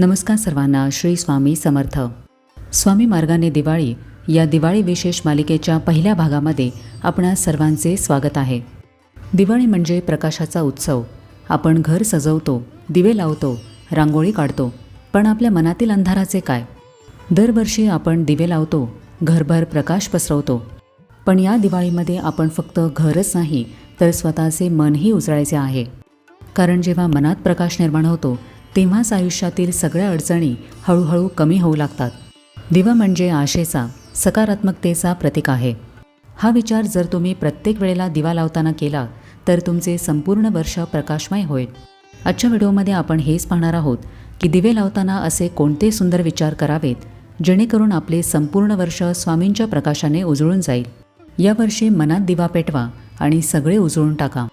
नमस्कार सर्वांना श्री स्वामी समर्थ. स्वामी मार्गाने दिवाळी या दिवाळी विशेष मालिकेच्या पहिल्या भागामध्ये आपणा सर्वांचे स्वागत आहे. दिवाळी म्हणजे प्रकाशाचा उत्सव. आपण घर सजवतो दिवे लावतो रांगोळी काढतो पण आपल्या मनातील अंधाराचे काय? दरवर्षी आपण दिवे लावतो घरभर प्रकाश पसरवतो. पण या दिवाळीमध्ये आपण फक्त घरच नाही तर स्वतःचे मनही उजळायचे आहे. कारण जेव्हा मनात प्रकाश निर्माण होतो तेव्हाच आयुष्यातील सगळ्या अडचणी हळूहळू कमी होऊ लागतात. दिवा म्हणजे आशेचा सकारात्मकतेचा प्रतीक आहे. हा विचार जर तुम्ही प्रत्येक वेळेला दिवा लावताना केला तर तुमचे संपूर्ण वर्ष प्रकाशमय होईल. आजच्या व्हिडिओमध्ये आपण हेच पाहणार आहोत की दिवे लावताना असे कोणते सुंदर विचार करावेत जेणेकरून आपले संपूर्ण वर्ष स्वामींच्या प्रकाशाने उजळून जाईल. यावर्षी मनात दिवा पेटवा आणि सगळे उजळून टाका.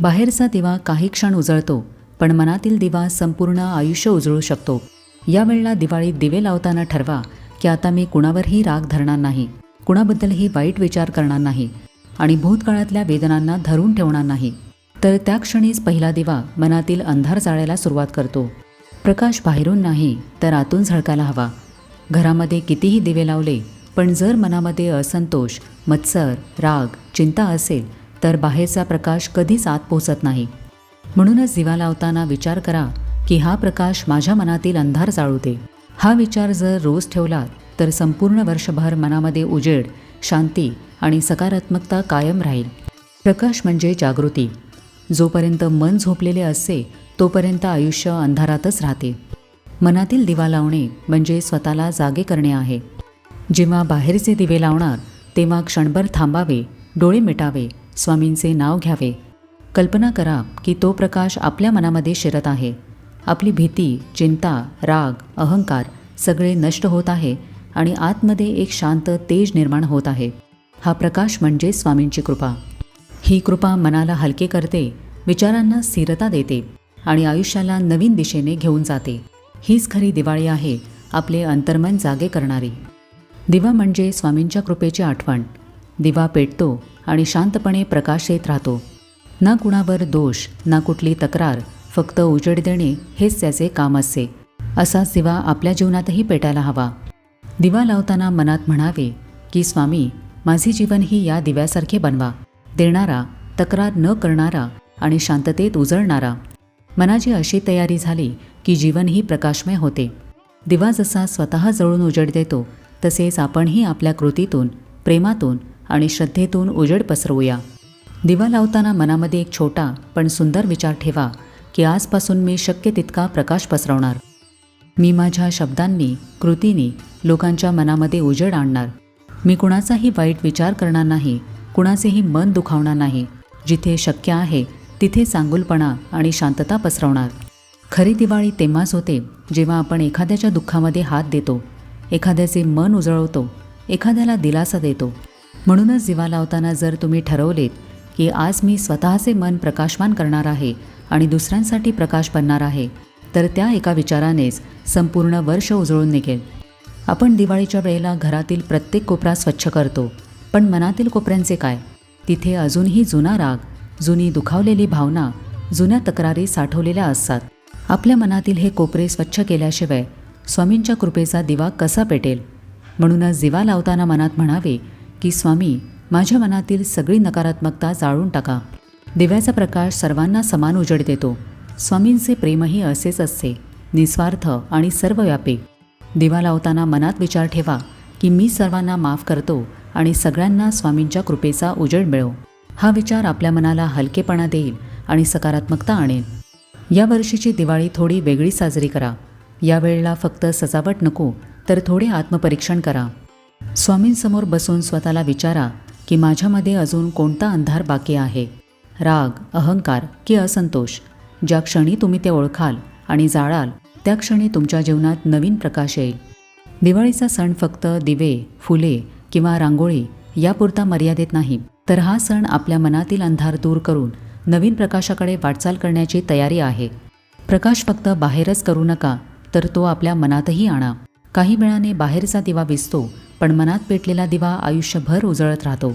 बाहेरचा दिवा काही क्षण उजळतो पण मनातील दिवा संपूर्ण आयुष्य उजळू शकतो. यावेळेला दिवाळीत दिवे लावताना ठरवा की आता मी कुणावरही राग धरणार नाही कुणाबद्दलही वाईट विचार करणार नाही आणि भूतकाळातल्या वेदनांना धरून ठेवणार नाही. तर त्या क्षणीच पहिला दिवा मनातील अंधार जाळायला सुरुवात करतो. प्रकाश बाहेरून नाही तर आतून झळकायला हवा. घरामध्ये कितीही दिवे लावले पण जर मनामध्ये असंतोष मत्सर राग चिंता असेल तर बाहेरचा प्रकाश कधीच आत पोचत नाही. म्हणूनच दिवा लावताना विचार करा की हा प्रकाश माझ्या मनातील अंधार जाळू दे हा विचार जर रोज ठेवला तर संपूर्ण वर्षभर मनामध्ये उजेड शांती आणि सकारात्मकता कायम राहील. प्रकाश म्हणजे जागृती. जोपर्यंत मन झोपलेले असते तोपर्यंत आयुष्य अंधारातच राहते. मनातील दिवा लावणे म्हणजे स्वतःला जागे करणे आहे. जेव्हा बाहेरचे दिवे लावणार तेव्हा क्षणभर थांबावे डोळे मिटावे स्वामींचे नाव घ्यावे. कल्पना करा की तो प्रकाश आपल्या मनामध्ये शिरत आहे. आपली भीती चिंता राग अहंकार सगळे नष्ट होत आहे आणि आतमध्ये एक शांत तेज निर्माण होत आहे. हा प्रकाश म्हणजे स्वामींची कृपा. ही कृपा मनाला हलके करते विचारांना स्थिरता देते आणि आयुष्याला नवीन दिशेने घेऊन जाते. हीच खरी दिवाळी आहे आपले अंतर्मन जागे करणारी. दिवा म्हणजे स्वामींच्या कृपेची आठवण. दिवा पेटतो आणि शांतपणे प्रकाश येत राहतो. ना कुणावर दोष ना कुठली तक्रार फक्त उजेड देणे हेच त्याचे काम असते. असा दिवा आपल्या जीवनातही पेटायला हवा. दिवा लावताना मनात म्हणावे की स्वामी माझे जीवन ही या दिव्यासारखे बनवा. देणारा तक्रार न करणारा आणि शांततेत उजळणारा. मनाची अशी तयारी झाली की जीवन ही प्रकाशमय होते. दिवा जसा स्वतः जळून उजेड देतो तसेच आपणही आपल्या कृतीतून प्रेमातून आणि श्रद्धेतून उजेड पसरवूया. दिवा लावताना मनामध्ये एक छोटा पण सुंदर विचार ठेवा की आजपासून मी शक्य तितका प्रकाश पसरवणार. मी माझ्या शब्दांनी कृतीने लोकांच्या मनामध्ये उजेड आणणार. मी कुणाचाही वाईट विचार करणार नाही कुणाचेही मन दुखावणार नाही. जिथे शक्य आहे तिथे चांगुलपणा आणि शांतता पसरवणार. खरी दिवाळी तेव्हाच होते जेव्हा आपण एखाद्याच्या दुःखामध्ये हात देतो. एखाद्याचे मन उजळवतो एखाद्याला दिलासा देतो. म्हणूनच दिवा लावताना जर तुम्ही ठरवलेत की आज मी स्वतःचे मन प्रकाशमान करणार आहे आणि दुसऱ्यांसाठी प्रकाश बनणार आहे तर त्या एका विचारानेच संपूर्ण वर्ष उजळून निघेल. आपण दिवाळीच्या वेळेला घरातील प्रत्येक कोपरा स्वच्छ करतो पण मनातील कोपऱ्यांचे काय? तिथे अजूनही जुना राग जुनी दुखावलेली भावना जुन्या तक्रारी साठवलेल्या असतात. आपल्या मनातील हे कोपरे स्वच्छ केल्याशिवाय स्वामींच्या कृपेचा दिवा कसा पेटेल? म्हणूनच दिवा लावताना मनात म्हणावे की स्वामी माझ्या मनातील सगळी नकारात्मकता जाळून टाका. दिव्याचा प्रकाश सर्वांना समान उजेड देतो. स्वामींचे प्रेमही असेच असते. निस्वार्थ आणि सर्वव्यापी. दिवा लावताना मनात विचार ठेवा की मी सर्वांना माफ करतो आणि सगळ्यांना स्वामींच्या कृपेचा उजेड मिळो. हा विचार आपल्या मनाला हलकेपणा देईल आणि सकारात्मकता आणेल. या वर्षीची दिवाळी थोडी वेगळी साजरी करा. यावेळेला फक्त सजावट नको तर थोडे आत्मपरीक्षण करा. स्वामींसमोर बसून स्वतःला विचारा की माझ्यामध्ये अजून कोणता अंधार बाकी आहे? राग अहंकार की असंतोष? ज्या क्षणी तुम्ही ते ओळखाल आणि जाळाल त्या क्षणी तुमच्या जीवनात नवीन प्रकाश येईल. दिवाळीचा सण फक्त दिवे फुले किंवा रांगोळी यापुरता मर्यादित नाही तर हा सण आपल्या मनातील अंधार दूर करून नवीन प्रकाशाकडे वाटचाल करण्याची तयारी आहे. प्रकाश फक्त बाहेरच करू नका तर तो आपल्या मनातही आणा. काही वेळाने बाहेरचा दिवा विसतो पण मनात पेटलेला दिवा आयुष्यभर उजळत राहतो.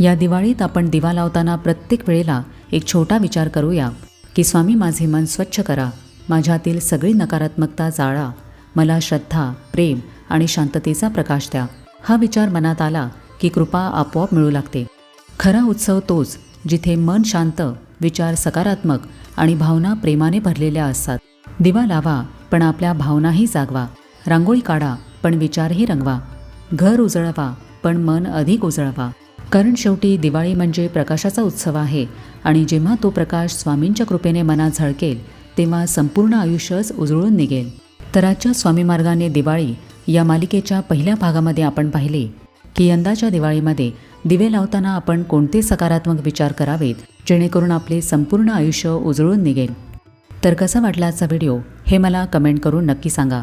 या दिवाळीत आपण दिवा लावताना प्रत्येक वेळेला एक छोटा विचार करूया की स्वामी माझे मन स्वच्छ करा माझ्यातील सगळी नकारात्मकता जाळा मला श्रद्धा प्रेम आणि शांततेचा प्रकाश द्या. हा विचार मनात आला की कृपा आपोआप मिळू लागते. खरा उत्सव तोच जिथे मन शांत विचार सकारात्मक आणि भावना प्रेमाने भरलेल्या असतात. दिवा लावा पण आपल्या भावनाही जागवा. रांगोळी काढा पण विचारही रंगवा. घर उजळवा पण मन अधिक उजळवा. कारण शेवटी दिवाळी म्हणजे प्रकाशाचा उत्सव आहे आणि जेव्हा तो प्रकाश स्वामींच्या कृपेने मनात झळकेल तेव्हा संपूर्ण आयुष्यच उजळून निघेल. तर आजच्या स्वामी मार्गाने दिवाळी या मालिकेच्या पहिल्या भागामध्ये आपण पाहिले की यंदाच्या दिवाळीमध्ये दिवे लावताना आपण कोणते सकारात्मक विचार करावेत जेणेकरून आपले संपूर्ण आयुष्य उजळून निघेल. तर कसा वाटला आजचा व्हिडिओ हे मला कमेंट करून नक्की सांगा.